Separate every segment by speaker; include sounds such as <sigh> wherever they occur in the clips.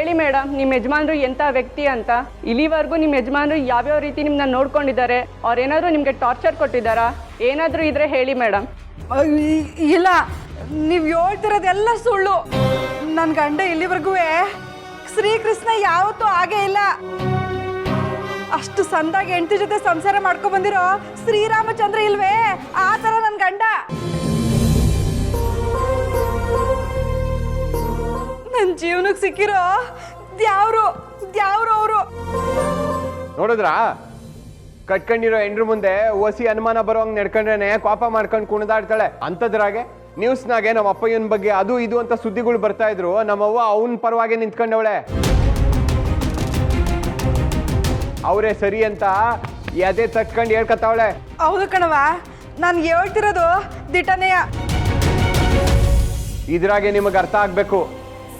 Speaker 1: ಹೇಳಿ ಮೇಡಮ್ ನಿಮ್ಮ ಯಜಮಾನ್ರು ಎಂಥ ವ್ಯಕ್ತಿ ಅಂತ? ಇಲ್ಲಿವರೆಗೂ ನಿಮ್ಮ ಯಜಮಾನ್ರು ಯಾವ್ಯಾವ ರೀತಿ ನಿಮ್ಮನ್ನ ನೋಡ್ಕೊಂಡಿದ್ದಾರೆ? ಅವ್ರೇನಾದರೂ ನಿಮಗೆ ಟಾರ್ಚರ್ ಕೊಟ್ಟಿದ್ದಾರಾ? ಏನಾದರೂ ಇದ್ರೆ ಹೇಳಿ ಮೇಡಮ್
Speaker 2: ಇಲ್ಲ, ನೀವು ಹೇಳ್ತಿರೋದೆಲ್ಲ ಸುಳ್ಳು. ನನ್ನ ಗಂಡ ಇಲ್ಲಿವರೆಗೂ ಶ್ರೀಕೃಷ್ಣ ಯಾವತ್ತೂ ಹಾಗೆ ಇಲ್ಲ. ಅಷ್ಟು ಸಂದಾಗಿ ಹೆಂಡತಿ ಜೊತೆ ಸಂಸಾರ ಮಾಡ್ಕೊ ಬಂದಿರೋ ಶ್ರೀರಾಮಚಂದ್ರ ಇಲ್ವೇ? ಆ ಥರ ನನ್ನ ಗಂಡ. ನನ್ನ ಜೀವನಕ್ಕೆ ಸಿಕ್ಕಿರೋ ದ್ಯಾವ್ರು ದ್ಯಾವ್ರು ಅವರು.
Speaker 3: ನೋಡಿದ್ರಾ? ಕಟ್ಕೊಂಡಿರೋ ಹೆಂಡ್ರ ಮುಂದೆ ಓಸಿ ಅನುಮಾನ ಬರೋಂಗ್ ನಡ್ಕೊಂಡ್ರೇನೆ ಕೋಪ ಮಾಡ್ಕೊಂಡು ಕುಣಿದಾಡ್ತಾಳೆ. ಅಂಥದ್ರಾಗೆ ನ್ಯೂಸ್ನಾಗೆ ನಮ್ಮ ಅಪ್ಪಯ್ಯನ ಬಗ್ಗೆ ಅದು ಇದು ಅಂತ ಸುದ್ದಿಗಳು ಬರ್ತಾ ಇದ್ರು. ನಮ್ಮವ್ವ ಅವನ ಪರವಾಗಿ ನಿಂತ್ಕೊಂಡವಳೆ. ಅವರೇ ಸರಿ ಅಂತ ಎದೆ ತಟ್ಕೊಂಡು ಹೇಳ್ಕೊತಾವಳೆ.
Speaker 2: ಹೌದು ಕಣವ ನಾನು ಹೇಳ್ತಿರೋದು ದಿಟನೆಯ.
Speaker 3: ಇದ್ರಾಗೆ ನಿಮಗೆ ಅರ್ಥ ಆಗ್ಬೇಕು.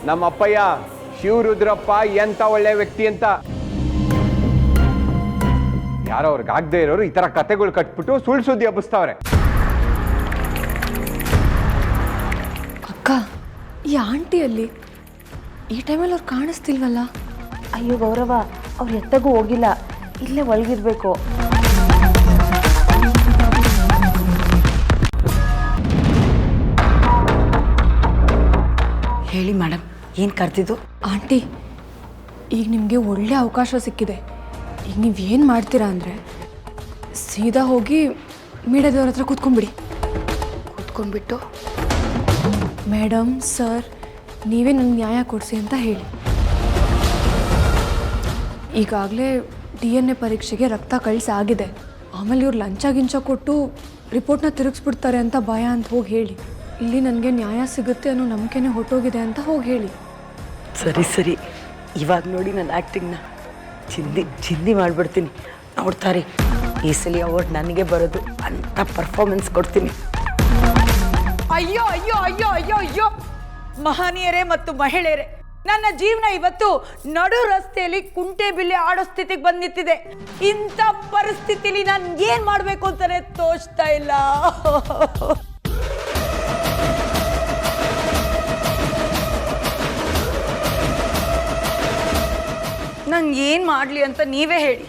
Speaker 3: ನಮ್ಮ ಅಪ್ಪಯ್ಯ ಶಿವರುದ್ರಪ್ಪ ಎಂತ ಒಳ್ಳೆ ವ್ಯಕ್ತಿ ಅಂತ. ಯಾರೋ ಅವ್ರಿಗೆ ಆಗದೆ ಇರೋರು ಈ ತರ ಕತೆಗಳು ಕಟ್ಬಿಟ್ಟು ಸುಳ್ಳು ಸುದ್ದಿ ಹಬ್ಬಿಸ್ತಾವ್ರೆ.
Speaker 4: ಅಕ್ಕ ಈ ಆಂಟಿಯಲ್ಲಿ ಈ ಟೈಮಲ್ಲಿ ಅವ್ರು ಕಾಣಿಸ್ತಿಲ್ವಲ್ಲ?
Speaker 5: ಅಯ್ಯೋ ಗೌರವ ಅವ್ರು ಎತ್ತಗೂ ಹೋಗಿಲ್ಲ ಇಲ್ಲೇ ಒಳಗಿರ್ಬೇಕು.
Speaker 6: ಹೇಳಿ ಮೇಡಮ್. ಏನು ಕರೆದಿದ್ದು?
Speaker 4: ಆಂಟಿ ಈಗ ನಿಮಗೆ ಒಳ್ಳೆ ಅವಕಾಶ ಸಿಕ್ಕಿದೆ. ಈಗ ನೀವು ಏನು ಮಾಡ್ತೀರಾ ಅಂದರೆ ಸೀದಾ ಹೋಗಿ ಮೀಡಿಯಾದವ್ರ ಹತ್ರ ಕೂತ್ಕೊಂಡ್ಬಿಡಿ. ಕೂತ್ಕೊಂಡ್ಬಿಟ್ಟು? ಮೇಡಮ್ ಸರ್ ನೀವೇ ನನಗೆ ನ್ಯಾಯ ಕೊಡಿಸಿ ಅಂತ ಹೇಳಿ. ಈಗಾಗಲೇ ಡಿ ಎನ್ ಎ ಪರೀಕ್ಷೆಗೆ ರಕ್ತ ಕಳಿಸಾಗಿದೆ ಆಮೇಲೆ ಇವ್ರು ಲಂಚ ಗಿಂಚ ಕೊಟ್ಟು ರಿಪೋರ್ಟ್ನ ತಿರುಗಿಸ್ಬಿಡ್ತಾರೆ ಅಂತ ಭಯ ಅಂತ ಹೋಗಿ ಹೇಳಿ. ಇಲ್ಲಿ ನನಗೆ ನ್ಯಾಯ ಸಿಗುತ್ತೆ ಅನ್ನೋ ನಂಬಿಕೆನೇ ಹೊಟ್ಟೋಗಿದೆ ಅಂತ ಹೋಗಿ ಹೇಳಿ.
Speaker 6: ಸರಿ ಸರಿ. ಇವಾಗ ನೋಡಿ ನನ್ನ ಆ್ಯಕ್ಟಿಂಗ್ನ ಚಿಂದಿ ಚಿಂದಿ ಮಾಡಿಬಿಡ್ತೀನಿ. ನೋಡ್ತಾರೆ, ಈ ಸಲ ಅವಾರ್ಡ್ ನನಗೆ ಬರೋದು ಅಂತ ಪರ್ಫಾರ್ಮೆನ್ಸ್ ಕೊಡ್ತೀನಿ.
Speaker 7: ಅಯ್ಯೋ ಅಯ್ಯೋ ಅಯ್ಯೋ ಅಯ್ಯೋ ಅಯ್ಯೋ. ಮಹನೀಯರೇ ಮತ್ತು ಮಹಿಳೆಯರೇ, ನನ್ನ ಜೀವನ ಇವತ್ತು ನಡು ರಸ್ತೆಯಲ್ಲಿ ಕುಂಟೆ ಬಿಲ್ಲೆ ಆಡೋ ಸ್ಥಿತಿಗೆ ಬಂದು ನಿಂತಿದೆ ಇಂಥ ಪರಿಸ್ಥಿತಿಲಿ ನಾನು ಏನು ಮಾಡಬೇಕು ಅಂತಾನೆ ತೋಚ್ತಾ ಇಲ್ಲ. ನಂಗೆ ಏನು ಮಾಡಲಿ ಅಂತ ನೀವೇ ಹೇಳಿ.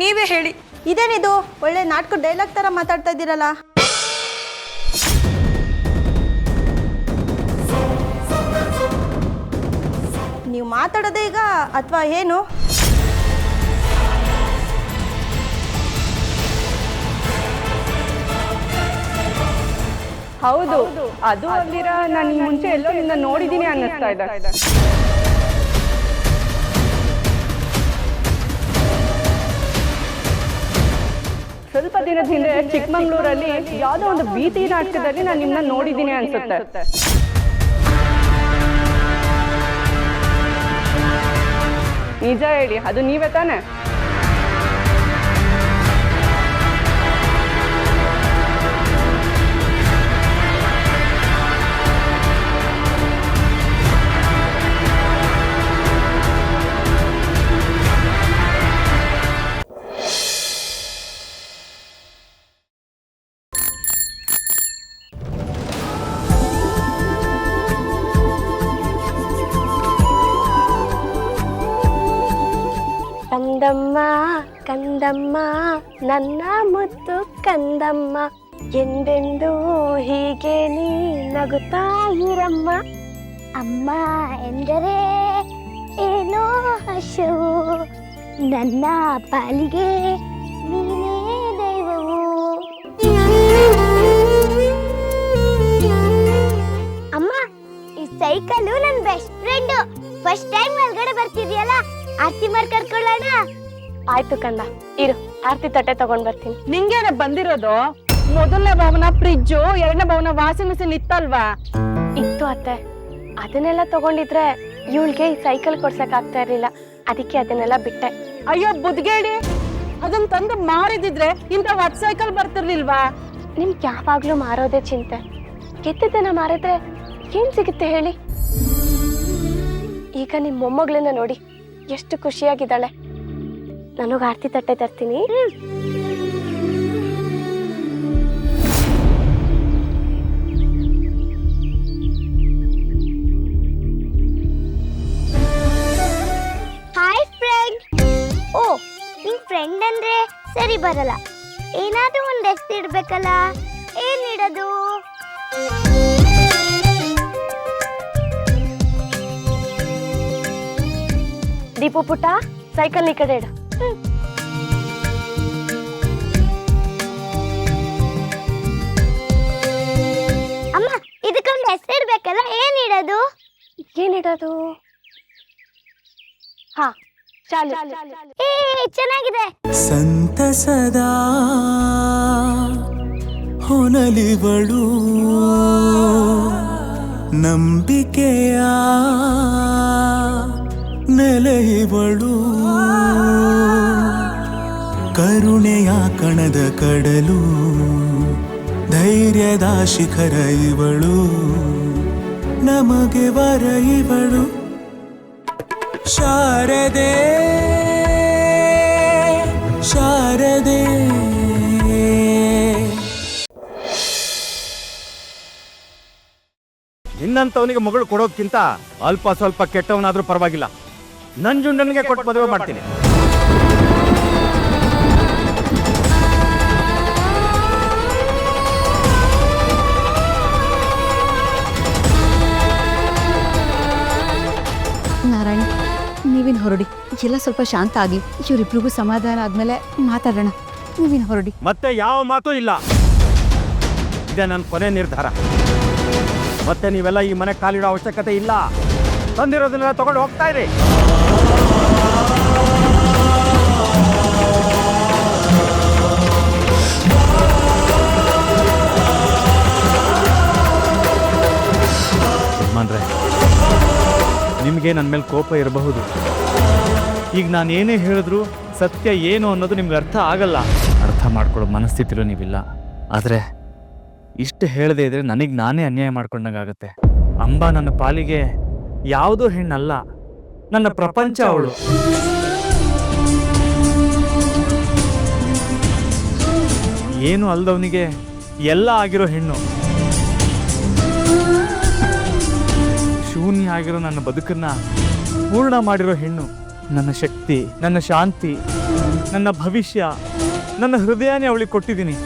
Speaker 7: ನೀವೇ ಹೇಳಿ.
Speaker 8: ಇದೇನಿದು? ಒಳ್ಳೆ ನಾಟಕ ಡೈಲಾಗ್ ಥರ ಮಾತಾಡ್ತಾ ಇದ್ದೀರಲ್ಲ. ನೀವು ಮಾತಾಡೋದೇ ಈಗ ಅಥವಾ ಏನು?
Speaker 1: ಹೌದು. ಅದು ಅಂದಿರ ನಾನು ಈ ಮುಂಚೆ ಎಲ್ಲೋ ನಿನ್ನ ನೋಡಿದ್ದೀನಿ ಅನ್ನಿಸ್ತಾ ಇದೆ. ದಿನದ ಹಿಂದೆ ಚಿಕ್ಕಮಂಗ್ಳೂರಲ್ಲಿ ಯಾವುದೋ ಒಂದು ಭೀತಿ ನಾಟಕದಲ್ಲಿ ನಾನು ನಿಮ್ಮನ್ನ ನೋಡಿದ್ದೀನಿ ಅನ್ಸುತ್ತೆ. ನಿಜ ಹೇಳಿ ಅದು ನೀವೇ ತಾನೆ?
Speaker 5: ಕಂದಮ್ಮ ಕಂದಮ್ಮ, ನನ್ನ ಮುತ್ತು ಕಂದಮ್ಮ. ಎಂದೆಂದು ಹೀಗೆ ನೀ ನಗುತ್ತಾ ಇರಮ್ಮ. ಅಮ್ಮ ಎಂದರೆ ಏನೋ ಹಶವು. ನನ್ನ ಪಾಲಿಗೆ ನೀನೇ ದೈವವು. ಅಮ್ಮ, ಈ ಸೈಕಲು ನನ್ನ ಬೆಸ್ಟ್ ಫ್ರೆಂಡ್ ಫಸ್ಟ್ ಟೈಮ್ ಒಳಗಡೆ ಬರ್ತಿದ್ಯಲ್ಲ? ಆರ್ತಿ ಮಾರ್ ಕರ್ಕೊಳ್ಳೋಣ ಆಯ್ತು ಕಂದ ಇರು ಆರ್ತಿ ತಟ್ಟೆ ತಗೊಂಡ್ ಬರ್ತೀನಿ.
Speaker 1: ನಿಂಗೇನೆ ಬಂದಿರೋದು? ಮೊದಲನೇ ಭವನ ಫ್ರಿಡ್ಜ್ ಎರಡನೇ ಭವನ ವಾಷಿಂಗ್ ಮಿಷಿನ್ ಇತ್ತಲ್ವಾ?
Speaker 5: ಇತ್ತು ಅತ್ತೆ. ಅದನ್ನೆಲ್ಲ ತಗೊಂಡಿದ್ರೆ ಇವಳಿಗೆ ಈ ಸೈಕಲ್ ಕೊಡ್ಸಕ್ ಆಗ್ತಾ ಇರ್ಲಿಲ್ಲ. ಅದಕ್ಕೆ ಅದನ್ನೆಲ್ಲ ಬಿಟ್ಟೆ.
Speaker 1: ಅಯ್ಯೋ ಬುದ್ಗೇಡಿ ಅದನ್ನ ತಂದು ಮಾರಿದಿದ್ರೆ ಇಂಥ ಹೊಸ ಸೈಕಲ್ ಬರ್ತಿರ್ಲಿಲ್ವಾ?
Speaker 5: ನಿಮ್ಗೆ ಯಾವಾಗ್ಲೂ ಮಾರೋದೇ ಚಿಂತೆ. ಕೆತ್ತದನ್ನ ಮಾರಿದ್ರೆ ಏನ್ ಸಿಗುತ್ತೆ ಹೇಳಿ? ಈಗ ನಿಮ್ ಮೊಮ್ಮಗಳನ್ನ ನೋಡಿ. ಎಷ್ಟು ಖುಷಿಯಾಗಿದ್ದಾಳೆ. ನನಗೆ ಆರತಿ ತಟ್ಟೆ ತರ್ತೀನಿ.
Speaker 9: ಹಾಯ್ ಫ್ರೆಂಡ್ ಓ ನಿನ್ ಫ್ರೆಂಡ್ ಅಂದ್ರೆ ಸರಿ ಬರಲ್ಲ. ಏನಾದ್ರೂ ಒಂದು ಏನ್ ಇಡೋದು? ದೀಪು ಪುಟ್ಟ ಸೈಕಲ್ ಈ ಕಡೆ ಇಡು. ಅಮ್ಮ ಇದಕ್ಕೊಂದು ಹೆಸರು ಇಡ್ಬೇಕಲ್ಲ ಏನ್ ಇಡೋದು? ಏನ್ ಇಡೋದು? ಹಾ ಚಾಲು. ಏ ಚೆನ್ನಾಗಿದೆ.
Speaker 10: ಸಂತಸದ ಹೊನಲಿವಳು ನಂಬಿಕೆಯ ನೆಲೆಯವಳು ಕರುಣೆಯ ಕಣದ ಕಡಲು, ಧೈರ್ಯದ ಶಿಖರ ಇವಳು. ನಮಗೆ ವರ ಇವಳು. ಶಾರದೆ ಶಾರದೆ.
Speaker 11: ನಿನ್ನಂತವನಿಗೆ ಮಗಳು ಕೊಡೋದ್ಕಿಂತ ಅಲ್ಪ ಸ್ವಲ್ಪ ಕೆಟ್ಟವನಾದ್ರೂ ಪರವಾಗಿಲ್ಲ. ನಂಜುಂಡನಿಗೆ ಕೊಟ್ಟು ಮದುವೆ ಮಾಡ್ತೀನಿ.
Speaker 12: ನಾರಾಯಣ್ ನೀವಿನ್ ಹೊರಡಿ. ಎಲ್ಲ ಸ್ವಲ್ಪ ಶಾಂತ ಆಗಿ. ಇವರಿಬ್ರಿಗೂ ಸಮಾಧಾನ ಆದ್ಮೇಲೆ ಮಾತಾಡೋಣ. ನೀವಿನ್ ಹೊರಡಿ.
Speaker 11: ಮತ್ತೆ ಯಾವ ಮಾತು ಇಲ್ಲ. ಇದೆ ನನ್ನ ಕೊನೆ ನಿರ್ಧಾರ. ಮತ್ತೆ ನೀವೆಲ್ಲ ಈ ಮನೆ ಕಾಲಿಡೋ ಅವಶ್ಯಕತೆ ಇಲ್ಲ. ತಂದಿರೋದನ್ನೆಲ್ಲ ತಗೊಂಡು ಹೋಗ್ತಾ ಇರಿ. ನಿಮಗೆ ನನ್ನ ಮೇಲೆ ಕೋಪ ಇರಬಹುದು. ಈಗ ನಾನು ಏನೇ ಹೇಳಿದ್ರು ಸತ್ಯ ಏನು ಅನ್ನೋದು ನಿಮ್ಗೆ ಅರ್ಥ ಆಗಲ್ಲ. ಅರ್ಥ ಮಾಡ್ಕೊಳ್ಳೋ ಮನಸ್ಥಿತಿಲೂ ನೀವಿಲ್ಲ. ಆದರೆ ಇಷ್ಟು ಹೇಳದೇ ಇದ್ರೆ ನನಗೆ ನಾನೇ ಅನ್ಯಾಯ ಮಾಡ್ಕೊಂಡಂಗಾಗತ್ತೆ ಅಂಬಾ ನನ್ನ ಪಾಲಿಗೆ ಯಾವುದೋ ಹೆಣ್ಣಲ್ಲ. ನನ್ನ ಪ್ರಪಂಚ ಅವಳು. ಏನು ಅಲ್ದವನಿಗೆ ಎಲ್ಲ ಆಗಿರೋ ಹೆಣ್ಣು. ಆಗಿರೋ ನನ್ನ ಬದುಕನ್ನ ಪೂರ್ಣ ಮಾಡಿರೋ ಹೆಣ್ಣು, ನನ್ನ ಶಕ್ತಿ, ನನ್ನ ಶಾಂತಿ, ನನ್ನ ಭವಿಷ್ಯ, ನನ್ನ ಹೃದಯನೇ ಅವಳಿಗೆ ಕೊಟ್ಟಿದ್ದೀನಿ.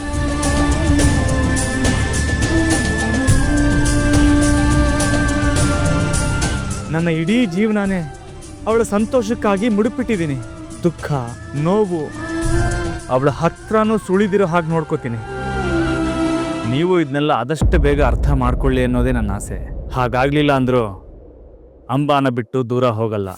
Speaker 11: ನನ್ನ ಇಡೀ ಜೀವನನೇ ಅವಳ ಸಂತೋಷಕ್ಕಾಗಿ ಮುಡುಪಿಟ್ಟಿದ್ದೀನಿ. ದುಃಖ, ನೋವು, ಅವಳ ಹತ್ರನೂ ಸುಳಿದಿರೋ ಹಾಗೆ ನೋಡ್ಕೋತೀನಿ. ನೀವು ಇದನ್ನೆಲ್ಲ ಆದಷ್ಟು ಬೇಗ ಅರ್ಥ ಮಾಡ್ಕೊಳ್ಳಿ ಅನ್ನೋದೇ ನನ್ನ ಆಸೆ. ಹಾಗಾಗಲಿಲ್ಲ ಅಂದ್ರು ಅಂಬಾನ ಬಿಟ್ಟು ದೂರ ಹೋಗಲ್ಲ.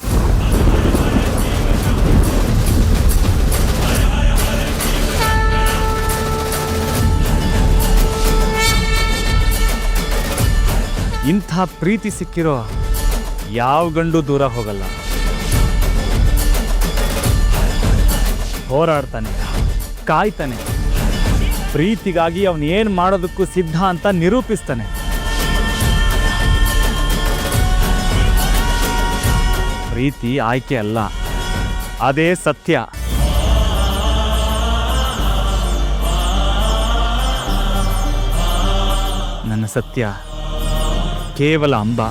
Speaker 11: ಇಂಥ ಪ್ರೀತಿ ಸಿಕ್ಕಿರೋ ಯಾವ ಗಂಡು ದೂರ ಹೋಗಲ್ಲ. ಹೋರಾಡ್ತಾನೆ, ಕಾಯ್ತಾನೆ. ಪ್ರೀತಿಗಾಗಿ ಅವನೇನು ಮಾಡೋದಕ್ಕೂ ಸಿದ್ಧ ಅಂತ ನಿರೂಪಿಸ್ತಾನೆ. ಪ್ರೀತಿ ಆಯ್ಕೆ ಅಲ್ಲ. ಅದೇ ಸತ್ಯ. ನನ್ನ ಸತ್ಯ. ಕೇವಲ ಅಂಬ.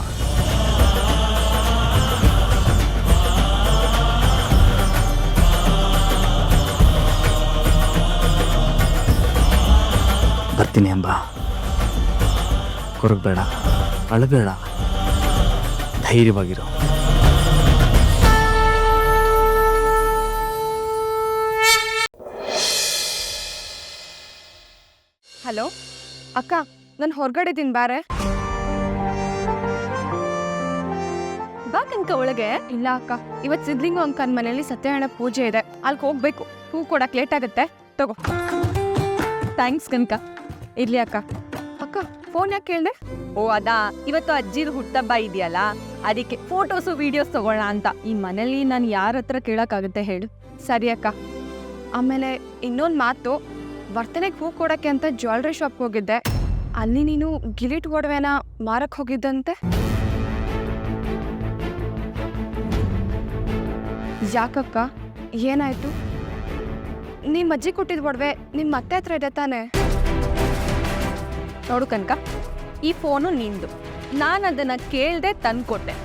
Speaker 11: ಬರ್ತೀನಿ ಅಂಬ. ಕೊರಗಬೇಡ. ಅಳಬೇಡ. ಧೈರ್ಯವಾಗಿರು.
Speaker 4: ನಾನು ಹೊರಗಡೆ ಇದ್ದೀನಿ ಬಾರೆ. ಬಾ ಕನಕ ಒಳಗೆ. ಇಲ್ಲ ಅಕ್ಕ ಇವತ್ತು ಸಿದ್ಲಿಂಗು ಅಂಕನ್ ಮನೆಯಲ್ಲಿ ಸತ್ಯನಾರಾಯಣ ಪೂಜೆ ಇದೆ. ಅಲ್ಲಿ ಹೋಗ್ಬೇಕು. ಹೂ ಕೊಡಕ್ ಲೇಟ್ ಆಗುತ್ತೆ. ತಗೋ. ಥ್ಯಾಂಕ್ಸ್ ಕನ್ಕ ಇರ್ಲಿ ಅಕ್ಕ. ಅಕ್ಕ ಫೋನ್ ಯಾಕೆ ಕೇಳಿದೆ? ಓ ಅದಾ. ಇವತ್ತು ಅಜ್ಜಿದು ಹುಟ್ಟಬ್ಬ ಇದೆಯಲ್ಲ? ಅದಕ್ಕೆ ಫೋಟೋಸು ವಿಡಿಯೋಸ್ ತಗೋಣ ಅಂತ. ಈ ಮನೇಲಿ ನಾನು ಯಾರ ಹತ್ರ ಕೇಳೋಕ್ಕಾಗುತ್ತೆ ಹೇಳು. ಸರಿ ಅಕ್ಕ. ಆಮೇಲೆ ಇನ್ನೊಂದು ಮಾತು. ವರ್ತನೆಗೆ ಹೂ ಕೊಡೋಕ್ಕೆ ಅಂತ ಜ್ಯುವೆಲ್ರಿ ಶಾಪ್ಗೆ ಹೋಗಿದ್ದೆ. ಅಲ್ಲಿ ನೀನು ಗಿಲಿಟ್ ಒಡವೆನ ಮಾರಕ್ ಹೋಗಿದ್ದಂತೆ? ಯಾಕಕ್ಕ? ಏನಾಯ್ತು? ನಿಮ್ಮ ಅಜ್ಜಿ ಕೊಟ್ಟಿದ್ ಒಡವೆ ನಿಮ್ಮ ಅತ್ತೆ ಹತ್ರ ಇದೆ ತಾನೆ? ನೋಡು ಕನಕ ಈ ಫೋನು ನಿಂದು. ನಾನು ಅದನ್ನು ಕೇಳದೆ ತಂದ್ಕೊಟ್ಟೆ.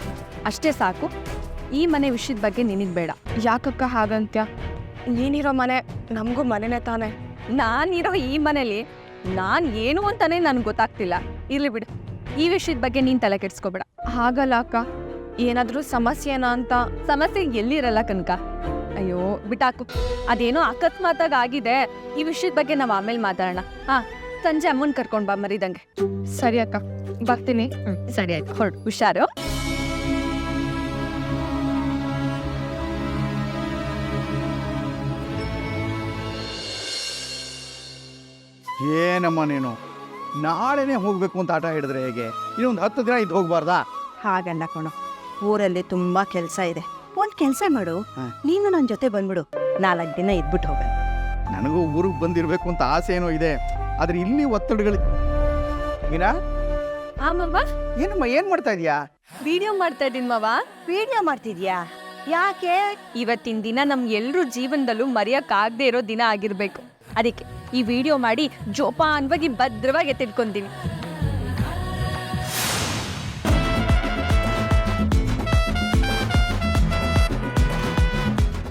Speaker 4: ಅಷ್ಟೇ ಸಾಕು ಈ ಮನೆ ವಿಷಯದ ಬಗ್ಗೆ ನಿನಗೆ ಬೇಡ. ಯಾಕಕ್ಕ ಹಾಗಂತ್ಯ?
Speaker 13: ನೀನಿರೋ ಮನೆ ನಮಗೂ ಮನೆನೇ ತಾನೆ? ನಾನಿರೋ ಈ ಮನೇಲಿ ನಾನು ಏನು ಅಂತಾನೆ ನನಗೆ ಗೊತ್ತಾಗ್ತಿಲ್ಲ. ಇರ್ಲಿ ಬಿಡು. ಈ ವಿಷಯದ ಬಗ್ಗೆ ನೀನು ತಲೆ ಕೆಡ್ಸ್ಕೊಬೇಡ. ಹಾಗಲ್ಲ ಅಕ್ಕ. ಏನಾದರೂ ಸಮಸ್ಯೆನಾ ಅಂತ. ಸಮಸ್ಯೆ ಎಲ್ಲಿರಲ್ಲ ಕನಕ? ಅಯ್ಯೋ ಬಿಟ್ಟಾಕು. ಅದೇನೋ ಅಕಸ್ಮಾತಾಗ ಆಗಿದೆ. ಈ ವಿಷಯದ ಬಗ್ಗೆ ನಾವು ಆಮೇಲೆ ಮಾತಾಡೋಣ. ಹಾ ಸಂಜೆ ಅಮ್ಮನ್ ಕರ್ಕೊಂಡ್ ಬಾ ಮರಿದಂಗೆ. ಸರಿ ಅಕ್ಕ. ಬರ್ತೀನಿ. ಸರಿ ಆಯ್ತು. ಹೊರಡು. ಹುಷಾರು?
Speaker 14: ಏನಮ್ಮ ನೀನು? ನಾಳೆನೇ ಹೋಗಬೇಕು ಅಂತ ಆಟ ಹಿಡಿದ್ರೆ ಹೇಗೆ? ಇನ್ನೊಂದು ಹತ್ತು ದಿನ ಇದು ಹೋಗ್ಬಾರ್ದಾ?
Speaker 8: ಹಾಗಲ್ಲ ಕಣೋ. ಊರಲ್ಲಿ ತುಂಬಾ ಕೆಲಸ ಇದೆ. ಒಂದ್ ಕೆಲಸ ಮಾಡು. ನೀನು ನನ್ನ ಜೊತೆ ಬಂದ್ಬಿಡು. ನಾಲ್ಕು ದಿನ ಇದ್ಬಿಟ್ಟು ಹೋಗ.
Speaker 14: ನನಗೂ ಊರಿಗೆ ಬಂದಿರಬೇಕು ಅಂತ ಆಸೆ ಏನೋ ಇದೆ. ಆದ್ರೆ ಇಲ್ಲಿ ಒತ್ತಡಗಳು ಮೀನಾ? ಏನಮ್ಮ ಏನು ಮಾಡ್ತಾ ಇದೀಯಾ?
Speaker 13: ವಿಡಿಯೋ ಮಾಡ್ತಾ ಇದ್ದೀನಿ ಮಾವ
Speaker 8: ವಿಡಿಯೋ ಮಾಡ್ತಿದ್ಯಾ? ಯಾಕೆ?
Speaker 13: ಇವತ್ತಿನ ದಿನ ನಮ್ಗೆ ಎಲ್ರೂ ಜೀವನದಲ್ಲೂ ಮರೆಯಕ್ಕಾಗದೇ ಇರೋ ದಿನ ಆಗಿರ್ಬೇಕು. ಅದಕ್ಕೆ ಈ ವಿಡಿಯೋ ಮಾಡಿ ಜೋಪಾನವಾಗಿ ಭದ್ರವಾಗಿ ಎತ್ತಿಡ್ಕೊಂತೀನಿ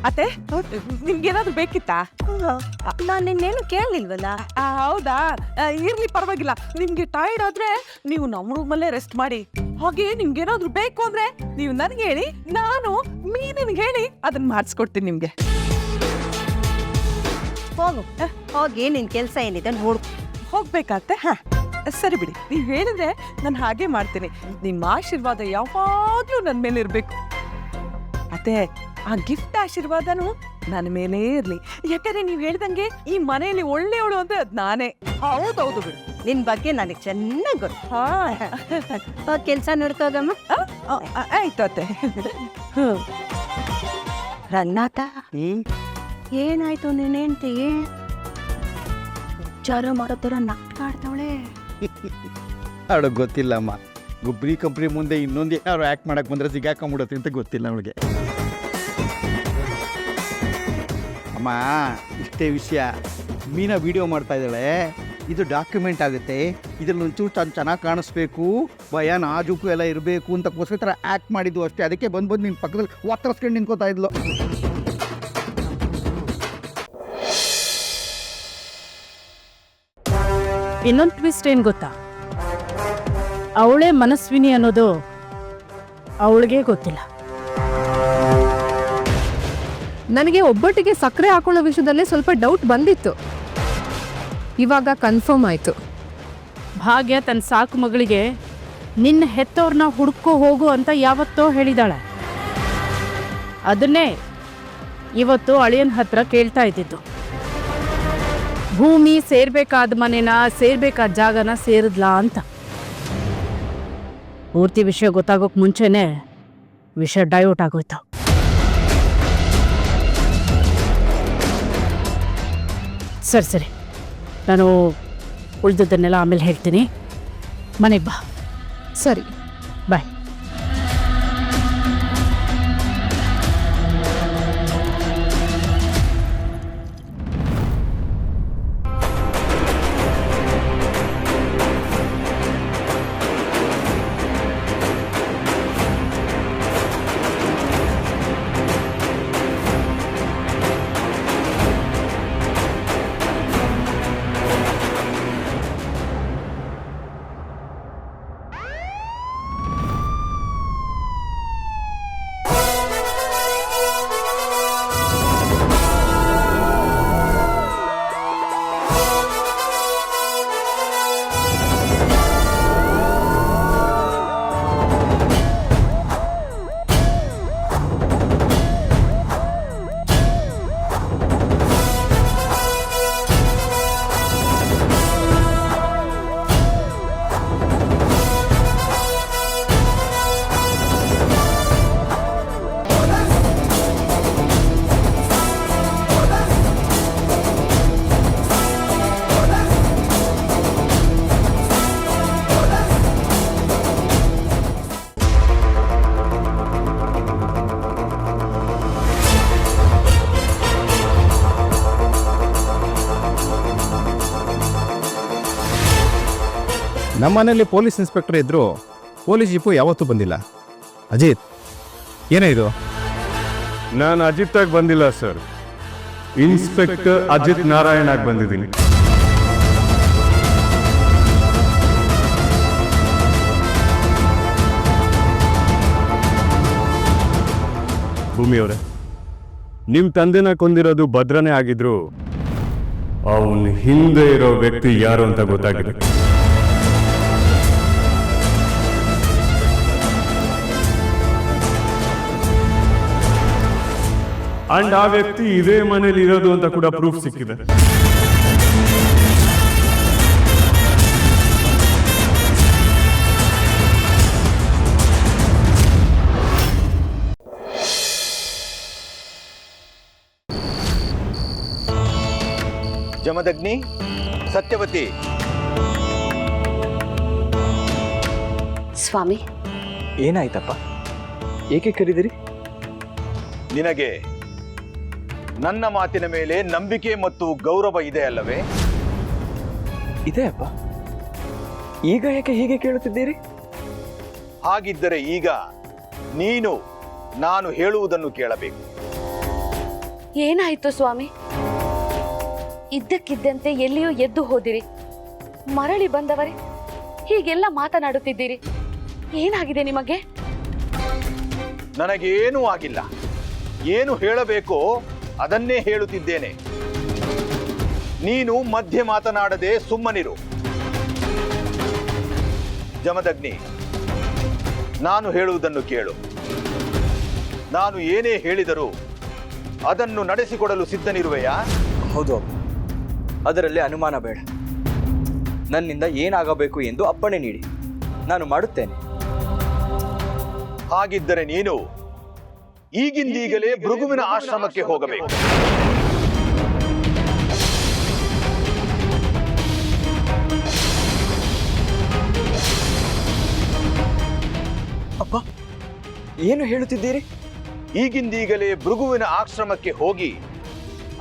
Speaker 15: ಅತ್ತೆ ನಿಮ್ಗೇನಾದ್ರೂ ಬೇಕಿತ್ತಾ?
Speaker 8: ನಾನು ನಿನ್ನೇನು ಕೇಳಲಿಲ್ವಲ್ಲ?
Speaker 15: ಆ, ಹೌದಾ? ಆ, ಇರ್ಲಿ ಪರವಾಗಿಲ್ಲ. ನಿಮ್ಗೆ ಟೈರ್ಡ್ ಆದ್ರೆ ನೀವು ನಮ್ಮ ರೂಮಲ್ಲೇ ರೆಸ್ಟ್ ಮಾಡಿ. ಹಾಗೆ ನಿಮ್ಗೇನಾದ್ರೂ ಬೇಕು ಅಂದ್ರೆ ನೀವು ನನಗೆ ಹೇಳಿ ನಾನು ಮೀನಿನ್ಗೆ ಹೇಳಿ ಅದನ್ನ ಮಾಡಿಸ್ಕೊಡ್ತೀನಿ ನಿಮ್ಗೆ.
Speaker 8: ಹೋಗು ಹೋಗಿ ನಿನ್ ಕೆಲಸ ಏನಿದೆ ನೋಡು.
Speaker 15: ಹೋಗ್ಬೇಕಾಗತ್ತೆ? ಹಾ. ಸರಿ ಬಿಡಿ. ನೀವು ಹೇಳಿದ್ರೆ ನಾನು ಹಾಗೆ ಮಾಡ್ತೀನಿ. ನಿಮ್ಮ ಆಶೀರ್ವಾದ ಯಾವಾಗ್ಲೂ ನನ್ನ ಮೇಲೆ ಇರಬೇಕು. ಅತ್ತೆ ಆ ಗಿಫ್ಟ್ ಆಶೀರ್ವಾದನು ನನ್ನ ಮೇಲೇ ಇರ್ಲಿ. ಯಾಕಂದ್ರೆ ನೀವು ಹೇಳ್ದಂಗೆ ಈ ಮನೆಯಲ್ಲಿ ಒಳ್ಳೆಯವಳು ಅಂದ್ರೆ ಅದ್ ನಾನೇ. ಹೌದೌದು ಬಿಡು.
Speaker 8: ನಿನ್ ಬಗ್ಗೆ ನನಗೆ ಚೆನ್ನಾಗಿ ಗೊತ್ತು.
Speaker 15: ಹಾ.
Speaker 8: ಹೋಗಿ ಕೆಲಸ ನೋಡ್ಕೋಗಮ್ಮ.
Speaker 15: ಆಯ್ತು ಅತ್ತೆ.
Speaker 8: ರಂಗನಾಥ. ಏನಾಯ್ತು ನೀನೇಂತಿ ವಿಚಾರ ಮಾಡೋ ಥರ ನಾಟಕ ಆಡ್ತಾವಳೆ <laughs>
Speaker 14: ಅವಳಿಗೆ ಗೊತ್ತಿಲ್ಲಮ್ಮ. ಗುಬ್ರಿ ಕಂಪ್ನಿ ಮುಂದೆ ಇನ್ನೊಂದು ಯಾರು ಆ್ಯಕ್ಟ್ ಮಾಡಕ್ಕೆ ಬಂದರೆ ಸಿಗಾಕೊಂಬಿಡತ್ತೆ ಅಂತ ಗೊತ್ತಿಲ್ಲ ಅವಳಿಗೆ. ಅಮ್ಮ, ಇಷ್ಟೇ ವಿಷಯ. ಮೀನಾ ವಿಡಿಯೋ ಮಾಡ್ತಾ ಇದ್ದಾಳೆ. ಇದು ಡಾಕ್ಯುಮೆಂಟ್ ಆಗುತ್ತೆ. ಇದ್ರಲ್ಲಿ ಒಂಚೂರು ತಾನು ಚೆನ್ನಾಗಿ ಕಾಣಿಸ್ಬೇಕು. ಭಯ, ನಾಜೂಕು ಎಲ್ಲ ಇರಬೇಕು ಅಂತ ಥರ ಆ್ಯಕ್ಟ್ ಮಾಡಿದ್ದು ಅಷ್ಟೇ. ಅದಕ್ಕೆ ಬಂದು ಬಂದು ನಿನ್ನ ಪಕ್ಕದಲ್ಲಿ ಒತ್ತರಿಸ್ಕೊಂಡು ನಿಂತ್ಕೋತಾ ಇದ್ಲು.
Speaker 16: ಇನ್ನೊಂದು ಟ್ವಿಸ್ಟ್ ಏನು ಗೊತ್ತಾ? ಅವಳೇ ಮನಸ್ವಿನಿ ಅನ್ನೋದು ಅವಳಿಗೆ ಗೊತ್ತಿಲ್ಲ.
Speaker 13: ನನಗೆ ಒಬ್ಬಟ್ಟಿಗೆ ಸಕ್ಕರೆ ಹಾಕೊಳ್ಳೋ ವಿಷಯದಲ್ಲಿ ಸ್ವಲ್ಪ ಡೌಟ್ ಬಂದಿತ್ತು. ಇವಾಗ ಕನ್ಫರ್ಮ್ ಆಯಿತು.
Speaker 16: ಭಾಗ್ಯ ತನ್ನ ಸಾಕು ಮಗಳಿಗೆ ನಿನ್ನ ಹೆತ್ತವ್ರನ್ನ ಹುಡ್ಕೋ ಹೋಗು ಅಂತ ಯಾವತ್ತೋ ಹೇಳಿದಾಳೆ. ಅದನ್ನೇ ಇವತ್ತು ಅಳಿಯನ ಹತ್ರ ಕೇಳ್ತಾ ಇದ್ದಿದ್ದು. ಭೂಮಿ ಸೇರ್ಬೇಕಾದ ಮನೇನ ಸೇರ್ಬೇಕಾದ ಜಾಗನ ಸೇರಿದ್ಲಾ ಅಂತ. ಪೂರ್ತಿ ವಿಷಯ ಗೊತ್ತಾಗೋಕ್ ಮುಂಚೆನೆ ವಿಷಯ ಡೈವರ್ಟ್ ಆಗೋಯ್ತು. ಸರಿ ಸರಿ. ನಾನು ಉಳಿದದ್ದನ್ನೆಲ್ಲ ಆಮೇಲೆ ಹೇಳ್ತೀನಿ. ಮನೆಗೆ ಬಾ.
Speaker 13: ಸರಿ.
Speaker 16: ಬಾಯ್.
Speaker 17: ನಮ್ಮನೇಲಿ ಪೊಲೀಸ್ ಇನ್ಸ್ಪೆಕ್ಟರ್ ಇದ್ರು, ಪೊಲೀಸ್ ಜೀಪು ಯಾವತ್ತೂ ಬಂದಿಲ್ಲ. ಅಜಿತ್, ಏನೇ ಇದು?
Speaker 10: ನಾನು ಅಜಿತ್ ಆಗಿ ಬಂದಿಲ್ಲ, ಸರ್. ಇನ್ಸ್ಪೆಕ್ಟರ್ ಅಜಿತ್ ನಾರಾಯಣ್ ಆಗಿ ಬಂದಿದ್ದೀನಿ. ಭೂಮಿಯವರೇ ನಿಮ್ಮ ತಂದೆನ ಕೊಂದಿರೋದು ಭದ್ರನೇ ಆಗಿದ್ರು, ಅವನ ಹಿಂದೆ ಇರೋ ವ್ಯಕ್ತಿ ಯಾರು ಅಂತ ಗೊತ್ತಾಗಿದೆ. ಅಂಡ್ ಆ ವ್ಯಕ್ತಿ ಇದೇ ಮನೇಲಿ ಇರೋದು ಅಂತ ಕೂಡ ಪ್ರೂಫ್ ಸಿಕ್ಕಿದೆ.
Speaker 18: ಜಮದಗ್ನಿ ಸತ್ಯವತಿ.
Speaker 12: ಸ್ವಾಮಿ.
Speaker 19: ಏನಾಯ್ತಪ್ಪ? ಏಕೆ ಕರೀದಿರಿ?
Speaker 18: ನಿನಗೆ ನನ್ನ ಮಾತಿನ ಮೇಲೆ ನಂಬಿಕೆ ಮತ್ತು ಗೌರವ ಇದೆ ಅಲ್ಲವೇ?
Speaker 19: ಇದೆ ಅಪ್ಪ. ಈಗ ಯಾಕೆ ಹೀಗೆ ಕೇಳುತ್ತಿದ್ದೀರಿ?
Speaker 18: ಹಾಗಿದ್ದರೆ ಈಗ ನೀನು ನಾನು ಹೇಳುವುದನ್ನು ಕೇಳಬೇಕು.
Speaker 12: ಏನಾಯಿತು ಸ್ವಾಮಿ? ಇದ್ದಕ್ಕಿದ್ದಂತೆ ಎಲ್ಲಿಯೂ ಎದ್ದು ಹೋದಿರಿ. ಮರಳಿ ಬಂದವರೇ ಹೀಗೆಲ್ಲ ಮಾತನಾಡುತ್ತಿದ್ದೀರಿ. ಏನಾಗಿದೆ ನಿಮಗೆ?
Speaker 18: ನನಗೇನೂ ಆಗಿಲ್ಲ. ಏನು ಹೇಳಬೇಕೋ ಅದನ್ನೇ ಹೇಳುತ್ತಿದ್ದೇನೆ. ನೀನು ಮಧ್ಯೆ ಮಾತನಾಡದೆ ಸುಮ್ಮನಿರು. ಜಮದಗ್ನಿ ನಾನು ಹೇಳುವುದನ್ನು ಕೇಳು. ನಾನು ಏನೇ ಹೇಳಿದರೂ ಅದನ್ನು ನಡೆಸಿಕೊಡಲು ಸಿದ್ಧನಿರುವೆಯಾ?
Speaker 19: ಹೌದು ಅದರಲ್ಲಿ ಅನುಮಾನ ಬೇಡ. ನನ್ನಿಂದ ಏನಾಗಬೇಕು ಎಂದು ಅಪ್ಪಣೆ ನೀಡಿ. ನಾನು ಮಾಡುತ್ತೇನೆ.
Speaker 18: ಹಾಗಿದ್ದರೆ ನೀನು ಈಗಿಂದೀಗಲೇ ಭೃಗುವಿನ ಆಶ್ರಮಕ್ಕೆ ಹೋಗಬೇಕು.
Speaker 19: ಅಪ್ಪ ಏನು ಹೇಳುತ್ತಿದ್ದೀರಿ?
Speaker 18: ಈಗಿಂದೀಗಲೇ ಭೃಗುವಿನ ಆಶ್ರಮಕ್ಕೆ ಹೋಗಿ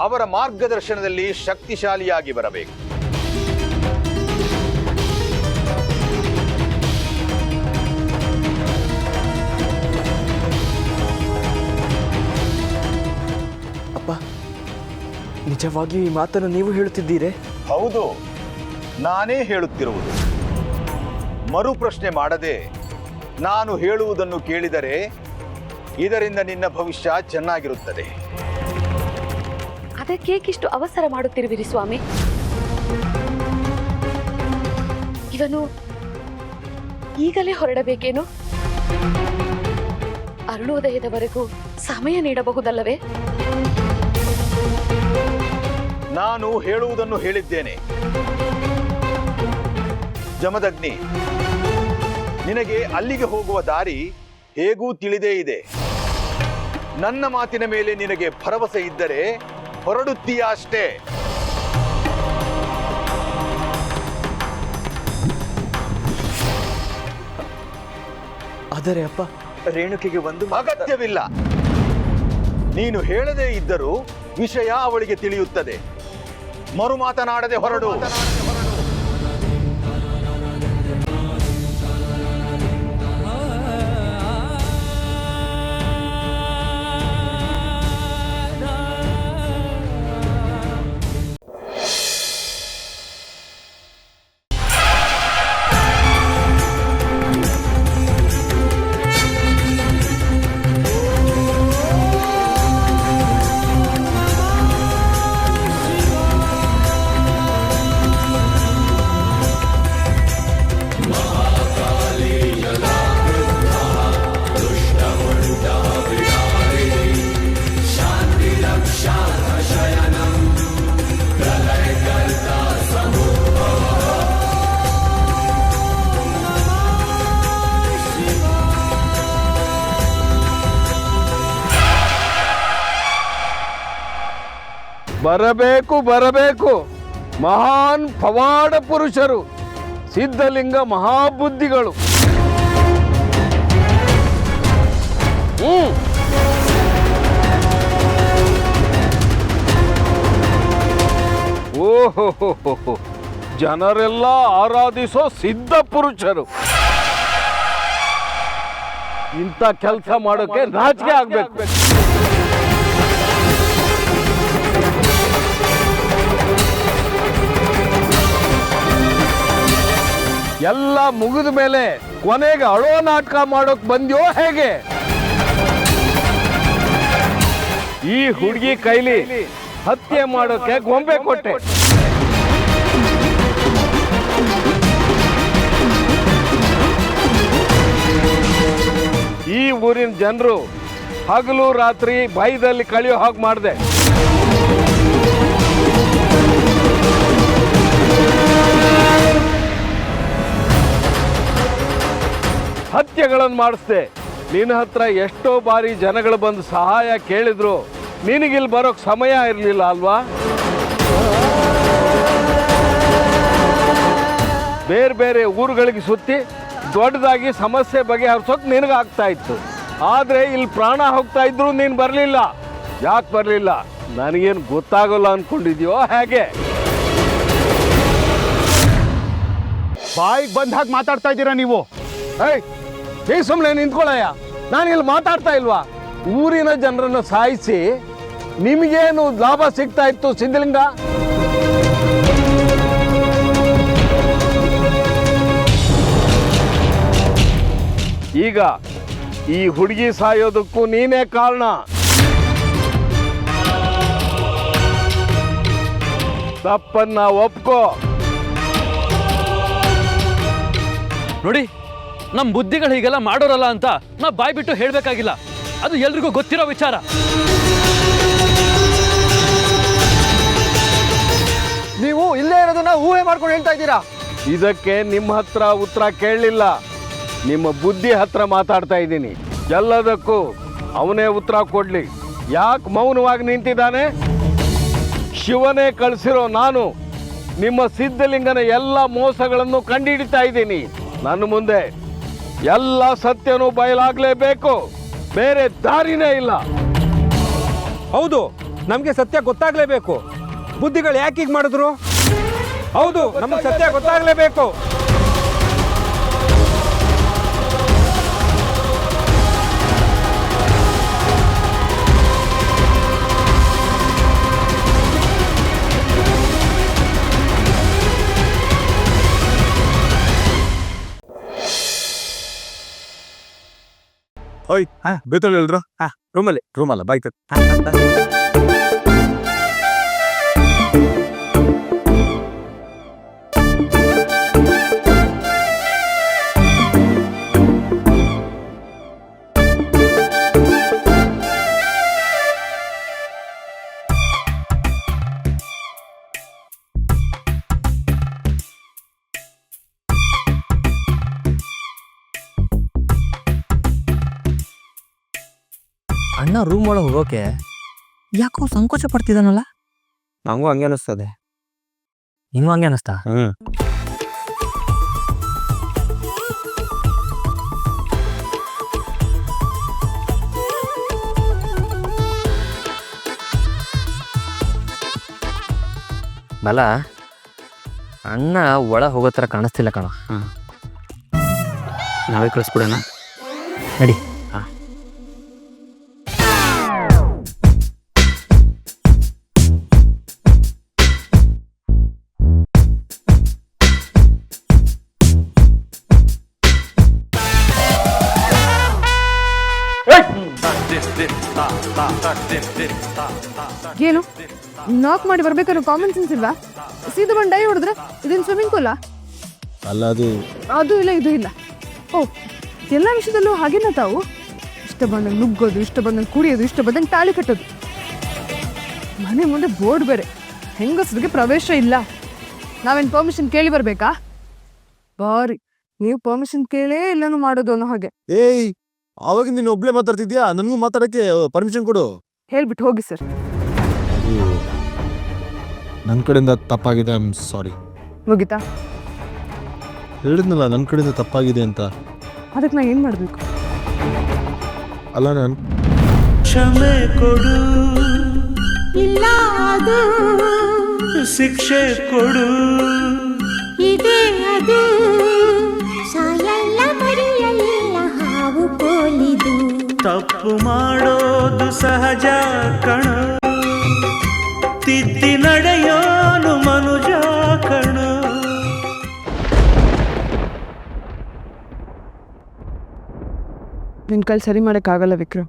Speaker 18: ಅವರ ಮಾರ್ಗದರ್ಶನದಲ್ಲಿ ಶಕ್ತಿಶಾಲಿಯಾಗಿ ಬರಬೇಕು.
Speaker 19: ನಿಜವಾಗಿಯೂ ಈ ಮಾತನ್ನು ನೀವು ಹೇಳುತ್ತಿದ್ದೀರೆ?
Speaker 18: ಹೌದು. ನಾನೇ ಹೇಳುತ್ತಿರುವುದು. ಮರು ಪ್ರಶ್ನೆ ಮಾಡದೆ ನಾನು ಹೇಳುವುದನ್ನು ಕೇಳಿದರೆ ಇದರಿಂದ ನಿನ್ನ ಭವಿಷ್ಯ ಚೆನ್ನಾಗಿರುತ್ತದೆ.
Speaker 12: ಅದಕ್ಕೇಕಿಷ್ಟು ಅವಸರ ಮಾಡುತ್ತಿರುವಿರಿ ಸ್ವಾಮಿ. ಇವನು ಈಗಲೇ ಹೊರಡಬೇಕೇನು? ಅರುಣೋದಯದವರೆಗೂ ಸಮಯ ನೀಡಬಹುದಲ್ಲವೇ?
Speaker 18: ನಾನು ಹೇಳುವುದನ್ನು ಹೇಳಿದ್ದೇನೆ. ಜಮದಗ್ನಿ ನಿನಗೆ ಅಲ್ಲಿಗೆ ಹೋಗುವ ದಾರಿ ಹೇಗೂ ತಿಳಿದೇ ಇದೆ. ನನ್ನ ಮಾತಿನ ಮೇಲೆ ನಿನಗೆ ಭರವಸೆ ಇದ್ದರೆ ಹೊರಡುತ್ತೀಯ ಅಷ್ಟೇ.
Speaker 19: ಆದರೆ ಅಪ್ಪ ರೇಣುಕೆಗೆ ಒಂದು
Speaker 18: ಅಗತ್ಯವಿಲ್ಲ. ನೀನು ಹೇಳದೇ ಇದ್ದರೂ ವಿಷಯ ಅವಳಿಗೆ ತಿಳಿಯುತ್ತದೆ. ಮರು ಮಾತನಾಡದೆ ಹೊರಡು.
Speaker 20: ಬರಬೇಕು ಬರಬೇಕು. ಮಹಾನ್ ಪವಾಡ ಪುರುಷರು, ಸಿದ್ಧಲಿಂಗ ಮಹಾಬುದ್ಧಿಗಳು. ಓಹೋ ಜನರೆಲ್ಲ ಆರಾಧಿಸೋ ಸಿದ್ಧ ಪುರುಷರು. ಇಂಥ ಕೆಲಸ ಮಾಡೋಕೆ ನಾಚಿಕೆ ಆಗ್ಬೇಕು. ಎಲ್ಲ ಮುಗಿದ ಮೇಲೆ ಕೊನೆಗೆ ಅಳೋ ನಾಟಕ ಮಾಡೋಕ್ ಬಂದ್ಯೋ ಹೇಗೆ? ಈ ಹುಡುಗಿ ಕೈಲಿ ಹತ್ಯೆ ಮಾಡೋಕೆ ಗೊಂಬೆ ಕೊಟ್ಟೆ. ಈ ಊರಿನ ಜನರು ಹಗಲು ರಾತ್ರಿ ಭಯದಲ್ಲಿ ಕಳೆಯೋ ಹಾಗೆ ಮಾಡಿದೆ. ಹತ್ಯೆಗಳನ್ನು ಮಾಡಿಸ್ದೆ. ನಿನ್ನ ಹತ್ರ ಎಷ್ಟೋ ಬಾರಿ ಜನಗಳು ಬಂದು ಸಹಾಯ ಕೇಳಿದ್ರು. ನಿನಗಿಲ್ಲಿ ಬರೋಕ್ ಸಮಯ ಇರಲಿಲ್ಲ ಅಲ್ವಾ? ಬೇರೆ ಬೇರೆ ಊರುಗಳಿಗೆ ಸುತ್ತಿ ದೊಡ್ಡದಾಗಿ ಸಮಸ್ಯೆ ಬಗೆಹರಿಸೋಕೆ ನಿನಗಾಗ್ತಾ ಇತ್ತು. ಆದರೆ ಇಲ್ಲಿ ಪ್ರಾಣ ಹೋಗ್ತಾ ಇದ್ರು ನೀನು ಬರಲಿಲ್ಲ. ಯಾಕೆ ಬರಲಿಲ್ಲ? ನನಗೇನು ಗೊತ್ತಾಗಲ್ಲ ಅನ್ಕೊಂಡಿದ್ಯೋ ಹೇಗೆ? ಬಾಯಿಗೆ ಬಂದ ಹಾಗೆ ಮಾತಾಡ್ತಾ ಇದ್ದೀರಾ ನೀವು? ಏಯ್ ನೀ ಸುಮ್ಮನೆ ನಿಂತ್ಕೊಳ್ಳಯ್ಯ. ನಾನು ಇಲ್ಲಿ ಮಾತಾಡ್ತಾ ಇಲ್ವಾ? ಊರಿನ ಜನರನ್ನು ಸಾಯಿಸಿ ನಿಮಗೇನು ಲಾಭ ಸಿಗ್ತಾ ಇತ್ತು ಸಿದ್ಧಲಿಂಗ? ಈಗ ಈ ಹುಡುಗಿ ಸಾಯೋದಕ್ಕೂ ನೀನೇ ಕಾರಣ. ತಪ್ಪನ್ನ ಒಪ್ಕೋ.
Speaker 21: ನೋಡಿ ನಮ್ಮ ಬುದ್ಧಿಗಳು ಹೀಗೆಲ್ಲ ಮಾಡೋರಲ್ಲ ಅಂತ ನಾವು ಬಾಯ್ ಬಿಟ್ಟು ಹೇಳಬೇಕಾಗಿಲ್ಲ. ಅದು ಎಲ್ರಿಗೂ ಗೊತ್ತಿರೋ ವಿಚಾರ.
Speaker 17: ನೀವು ಇಲ್ಲೇ ಇರೋದನ್ನ ಊಹೆ ಮಾಡ್ಕೊಂಡು ಹೇಳ್ತಾ ಇದ್ದೀರಾ?
Speaker 20: ಇದಕ್ಕೆ ನಿಮ್ಮ ಹತ್ರ ಉತ್ತರ ಕೇಳಲಿಲ್ಲ. ನಿಮ್ಮ ಬುದ್ಧಿ ಹತ್ರ ಮಾತಾಡ್ತಾ ಇದ್ದೀನಿ. ಎಲ್ಲದಕ್ಕೂ ಅವನೇ ಉತ್ತರ ಕೊಡ್ಲಿ. ಯಾಕೆ ಮೌನವಾಗಿ ನಿಂತಿದ್ದಾನೆ? ಶಿವನೇ ಕಳಿಸಿರೋ ನಾನು ನಿಮ್ಮ ಸಿದ್ಧಲಿಂಗನ ಎಲ್ಲ ಮೋಸಗಳನ್ನು ಕಂಡುಹಿಡಿತಾ ಇದ್ದೀನಿ. ನನ್ನ ಮುಂದೆ ಎಲ್ಲ ಸತ್ಯನೂ ಬಯಲಾಗಲೇಬೇಕು. ಬೇರೆ ದಾರಿನೇ ಇಲ್ಲ.
Speaker 17: ಹೌದು, ನಮಗೆ ಸತ್ಯ ಗೊತ್ತಾಗಲೇಬೇಕು. ಬುದ್ಧಿಗಳು ಯಾಕೆ ಮಾಡಿದ್ರು? ಹೌದು, ನಮಗೆ ಸತ್ಯ ಗೊತ್ತಾಗ್ಲೇಬೇಕು.
Speaker 22: ಓಯ್ ಹಾ. ಹೇಳಿದ್ರು ಹಾ ರೂಮಲ್ಲಿ ರೂಮಲ್ಲ ಬೈಕ್
Speaker 21: ರೂಮ್ ಒಳಗೆ ಹೋಗೋಕೆ. ಯಾಕೋ ಸಂಕೋಚ ಪಡ್ತಿದ್ದಾನಲ್ಲ
Speaker 22: ನಂಗೂ ಹಂಗೆ ಅನಿಸ್ತದೆ.
Speaker 21: ನಿಂಗೂ ಹಂಗೆ ಅನಿಸ್ತಾ?
Speaker 22: ಹ್ಞೂ
Speaker 21: ಬಲ ಅಣ್ಣ ಒಳ ಹೋಗೋ ಥರ ಕಾಣಿಸ್ತಿಲ್ಲ ಕಣ. ನಾವೇ ಕಳಿಸ್ಬಿಡೋಣ. ನಡಿ.
Speaker 2: ಏನು ನಾಕ್ ಮಾಡಿ ಬರ್ಬೇಕಾದ್ರೆ ಕಾಮನ್ ಸೆನ್ಸ್ ಇಲ್ವಾ? ಸೀದಾ ಬಂದು ಡೈ ಹೊಡೆದ್ರೆ ಇದೇನು ಸ್ವಿಮ್ಮಿಂಗ್ ಪೂಲಾ
Speaker 22: ಅಲ್ಲ ಅದು
Speaker 2: ಅದು ಇಲ್ಲ ಇದು ಇಲ್ಲ. ಓ ಎಲ್ಲ ವಿಷಯದಲ್ಲೂ ಹಾಗೇನ ತಾವು? ಇಷ್ಟ ಬಂದಂಗೆ ನುಗ್ಗೋದು ಇಷ್ಟ ಬಂದಂಗೆ ಕುಡಿಯೋದು ಇಷ್ಟ ಬಂದಂಗೆ ತಾಳಿ ಕಟ್ಟೋದು. ಮನೆ ಮುಂದೆ ಬೋರ್ಡ್ ಬೇರೆ. ಹೆಂಗಸರಿಗೆ ಪ್ರವೇಶ ಇಲ್ಲ. ನಾವೇನು ಪರ್ಮಿಷನ್ ಕೇಳಿ ಬರಬೇಕಾ? ಬಾರಿ. ನೀವು ಪರ್ಮಿಷನ್ ಕೇಳೇ ಇಲ್ಲನೂ ಮಾಡೋದು ಅನ್ನೋ ಹಾಗೆ.
Speaker 22: ಏಯ್ ಅವಾಗ ನೀನು ಒಬ್ಳೆ ಮಾತಾಡ್ತಿದ್ಯಾ? ನನಗೂ ಮಾತಾಡಕ್ಕೆ ಪರ್ಮಿಷನ್ ಕೊಡು.
Speaker 2: ಹೇಳ್ಬಿಟ್ಟು ಹೋಗಿ ಸರ್
Speaker 22: ನನ್ನ ಕಡೆಯಿಂದ ತಪ್ಪಾಗಿದೆ ಐ ಆಮ್ ಸಾರಿ
Speaker 2: ಮುಗಿತಾ?
Speaker 22: ಹೇಳಿದ್ನಲ್ಲ ನನ್ನ ಕಡೆಯಿಂದ ತಪ್ಪಾಗಿದೆ ಅಂತ.
Speaker 2: ಅದಕ್ಕೆ ನಾನು ಏನು ಮಾಡಬೇಕು?
Speaker 22: ಅಲ್ಲ ನಾನು
Speaker 23: ಕ್ಷಮೆ ಕೊಡು.
Speaker 9: ಇಲ್ಲ ಅದು
Speaker 23: ಶಿಕ್ಷೆ ಕೊಡು.
Speaker 9: ಇದೇ ಅದು ಸಾಯಲ್ಲ ಮರೆಯಲ್ಲ ಹಾವು ಕೋಲಿದು.
Speaker 23: ತಪ್ಪು ಮಾಡೋದು ಸಹಜ ಕಣ. ತಿದ್ದಿ ನಡೆಯಾನು ಮನುಜ ಕಣು.
Speaker 2: ನಿನ್ ಕೈಲಿ ಸರಿ ಮಾಡೋಕ್ಕಾಗಲ್ಲ ವಿಕ್ರಮ್.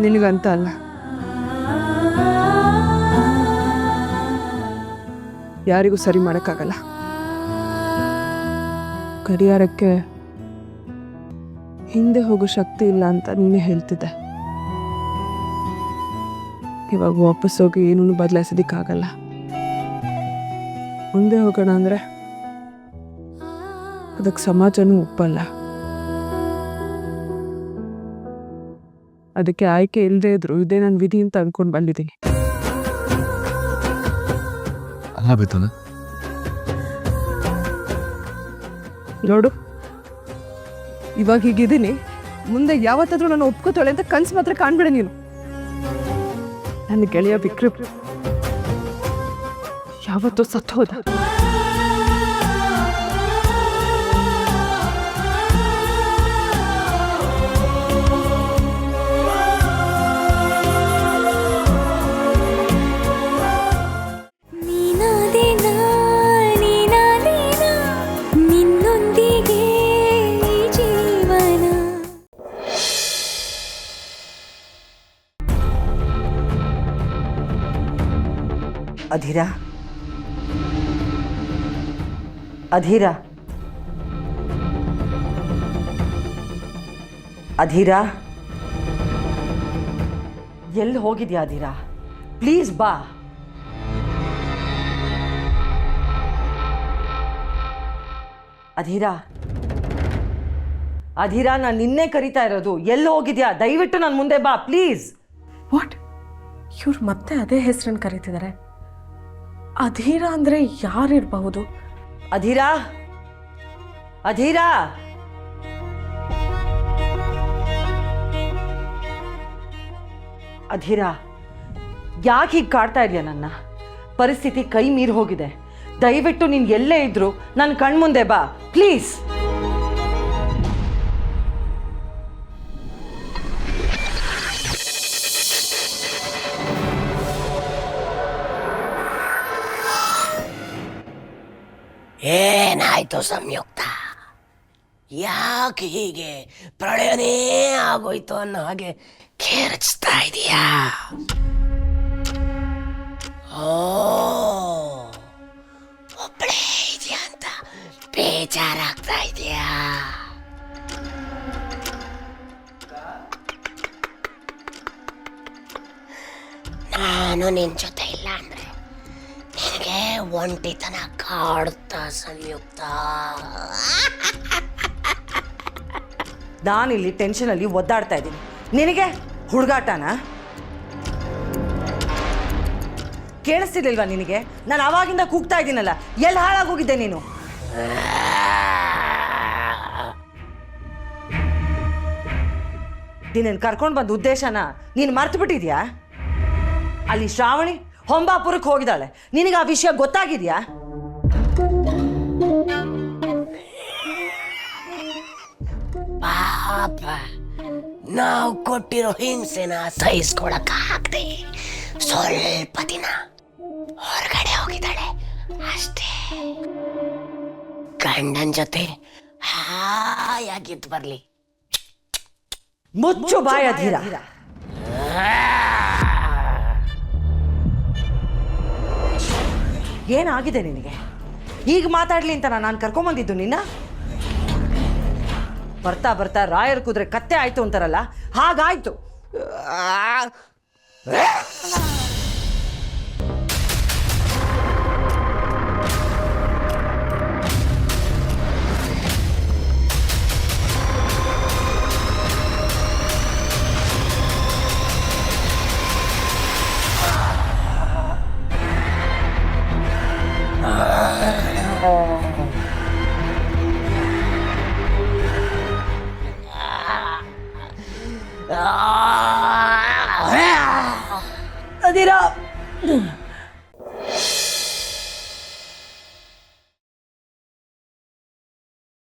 Speaker 2: ನಿನಗಂತ ಅಲ್ಲ. ಯಾರಿಗೂ ಸರಿ ಮಾಡೋಕ್ಕಾಗಲ್ಲ. ಕರಿಯಾರಕ್ಕೆ ಹಿಂದೆ ಹೋಗೋ ಶಕ್ತಿ ಇಲ್ಲ ಅಂತ ನೀನೇ ಹೇಳ್ತಿದ್ದೆ. ಇವಾಗ ವಾಪಸ್ ಹೋಗಿ ಏನೂ ಬದಲಾಯಿಸೋದಕ್ಕಾಗಲ್ಲ. ಮುಂದೆ ಹೋಗೋಣ ಅಂದರೆ ಅದಕ್ಕೆ ಸಮಾಜನೂ ಒಪ್ಪಲ್ಲ. ಅದಕ್ಕೆ ಆಯ್ಕೆ ಇಲ್ಲದೆ ಇದ್ರು ಇದೇ ನನ್ನ ವಿಧಿ ಅಂತ ಅಂದ್ಕೊಂಡು ಬಂದಿದ್ದೀನಿ.
Speaker 22: ಅಲ್ಲ
Speaker 2: ನೋಡು. ಇವಾಗ ಹೀಗಿದ್ದೀನಿ, ಮುಂದೆ ಯಾವತ್ತಾದ್ರೂ ನಾನು ಒಪ್ಕೋತಾಳೆ ಅಂತ ಕನ್ಸು ಮಾತ್ರ ಕಾಣ್ಬೇಡ ನೀನು. ನನ್ನ ಗೆಳೆಯ ವಿಕ್ರಮ್, ಯಾವತ್ತೂ ಸತ್ತು
Speaker 24: ಅಧೀರ. ಅಧೀರ. ಅಧೀರ. ಎಲ್ಲಿ ಹೋಗಿದ್ಯಾ ಅಧೀರ? ಪ್ಲೀಸ್ ಬಾ. ಅಧೀರ. ಅಧೀರ, ನಾನು ನಿನ್ನೆ ಕರಿತಾ ಇರೋದು. ಎಲ್ಲಿ ಹೋಗಿದ್ಯಾ? ದಯವಿಟ್ಟು ನನ್ನ ಮುಂದೆ ಬಾ ಪ್ಲೀಸ್
Speaker 4: ವಾಟ್ ಇವ್ರು ಮತ್ತೆ ಅದೇ ಹೆಸರನ್ನು ಕರೀತಿದ್ದಾರೆ ಅಧೀರ ಅಂದರೆ ಯಾರಿರಬಹುದು?
Speaker 24: ಅಧೀರಾ? ಅಧೀರಾ? ಅಧೀರಾ, ಯಾಕೆ ಹೀಗೆ ಕಾಡ್ತಾ ಇದೆಯಾ ನನ್ನ? ಪರಿಸ್ಥಿತಿ ಕೈ ಮೀರಿ ಹೋಗಿದೆ. ದಯವಿಟ್ಟು ನೀನು ಎಲ್ಲೇ ಇದ್ರು ನನ್ನ ಕಣ್ಮುಂದೆ ಬಾ, ಪ್ಲೀಸ್.
Speaker 25: ಏನಾಯ್ತು ಸಂಯುಕ್ತ ಯಾಕೆ ಹೀಗೆ ಪ್ರಳಯನೇ ಆಗೋಯ್ತು ಅನ್ನೋ ಹಾಗೆ ಕೇರಚ್ತಾ ಇದೀಯಾ ಓ ಒಬ್ಬಳೇ ಇದೆಯಾ ಅಂತ ಬೇಜಾರಾಗ್ತಾ ಇದೆಯಾ ನಾನು ನಿನ್ ಜೊತೆ ಇಲ್ಲ ಅಂದ್ರೆ ನಿನಗೆ ಒಂಟಿತನ ಕಾಡುತ್ತಾ ಸಂಯುಕ್ತ.
Speaker 24: ನಾನಿಲ್ಲಿ ಟೆನ್ಷನಲ್ಲಿ ಒದ್ದಾಡ್ತಾ ಇದ್ದೀನಿ. ನಿನಗೆ ಹುಡುಗಾಟನ? ಕೇಳಿಸ್ತಿರ್ಲಿಲ್ವಾ ನಿನಗೆ? ನಾನು ಅವಾಗಿಂದ ಕೂಗ್ತಾ ಇದ್ದೀನಲ್ಲ ಎಲ್ಲಿ ಹಾಳಾಗೋಗಿದ್ದೆ ನೀನು? ನಿನ್ನನ್ನು ಕರ್ಕೊಂಡು ಬಂದ ಉದ್ದೇಶನ ನೀನು ಮರ್ತು ಬಿಟ್ಟಿದ್ಯಾ ಅಲ್ಲಿ ಶ್ರಾವಣಿ ಹೊಂಬಾಪುರಕ್ಕೆ ಹೋಗಿದ್ದಾಳೆ. ನಿನಗೆ ಆ ವಿಷಯ ಗೊತ್ತಾಗಿದೆಯಾ?
Speaker 25: ಪಾಪ ನಾವು ಕೊಟ್ಟಿರೋ ಹಿಂಸೆನ ಸಹಿಸ್ಕೊಳಕ್ಕಾಗದೆ ಸ್ವಲ್ಪ ದಿನ ಹೊರಗಡೆ ಹೋಗಿದ್ದಾಳೆ. ಅಷ್ಟೇ. ಗಂಡನ್ ಜೊತೆ ಹಾಯಾಗಿದ್ದು ಬರ್ಲಿ.
Speaker 24: ಮುಚ್ಚು ಬಾಯ ಧೀರ. ಏನಾಗಿದೆ ನಿನಗೆ? ಈಗ ಮಾತಾಡ್ಲಿ ಅಂತ ನಾನು ಕರ್ಕೊಂಬಂದಿದ್ದು ನಿನ್ನ? ಬರ್ತಾ ಬರ್ತಾ ರಾಯರ್ ಕುದುರೆ ಕತ್ತೆ ಆಯ್ತು ಅಂತಾರಲ್ಲ? ಹಾಗಾಯ್ತು. oh.